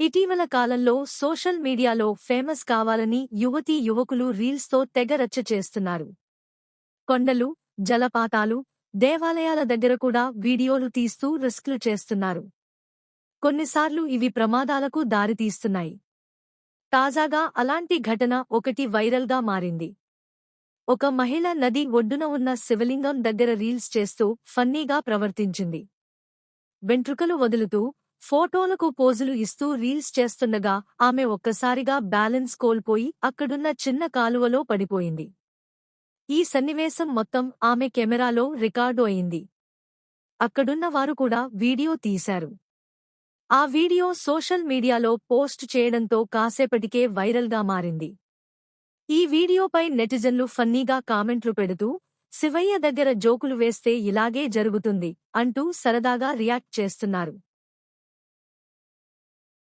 ఇటీవల కాలంలో సోషల్ మీడియాలో ఫేమస్ కావాలని యువతీ యువకులు రీల్స్తో తెగ రచ్చ చేస్తున్నారు. కొండలు జలపాతాలు దేవాలయాల దగ్గర కూడా వీడియోలు తీస్తూ రిస్క్లు చేస్తున్నారు. కొన్నిసార్లు ఇవి ప్రమాదాలకు దారితీస్తున్నాయి. తాజాగా అలాంటి ఘటన ఒకటి వైరల్గా మారింది. ఒక మహిళ నది ఒడ్డున ఉన్న శివలింగం దగ్గర రీల్స్ చేస్తూ ఫన్నీగా ప్రవర్తించింది. వెంట్రుకలు వదులుతూ ఫోటోలకు పోజులు ఇస్తూ రీల్స్ చేస్తుండగా ఆమె ఒక్కసారిగా బ్యాలెన్స్ కోల్పోయి అక్కడున్న చిన్న కాలువలో పడిపోయింది. ఈ సన్నివేశం మొత్తం ఆమె కెమెరాలో రికార్డు అయింది. అక్కడున్న వారు కూడా వీడియో తీశారు. ఆ వీడియో సోషల్ మీడియాలో పోస్ట్ చేయడంతో కాసేపటికే వైరల్గా మారింది. ఈ వీడియోపై నెటిజన్లు ఫన్నీగా కామెంట్లు పెడుతూ శివయ్య దగ్గర జోకులు వేస్తే ఇలాగే జరుగుతుంది అంటూ సరదాగా రియాక్ట్ చేస్తున్నారు.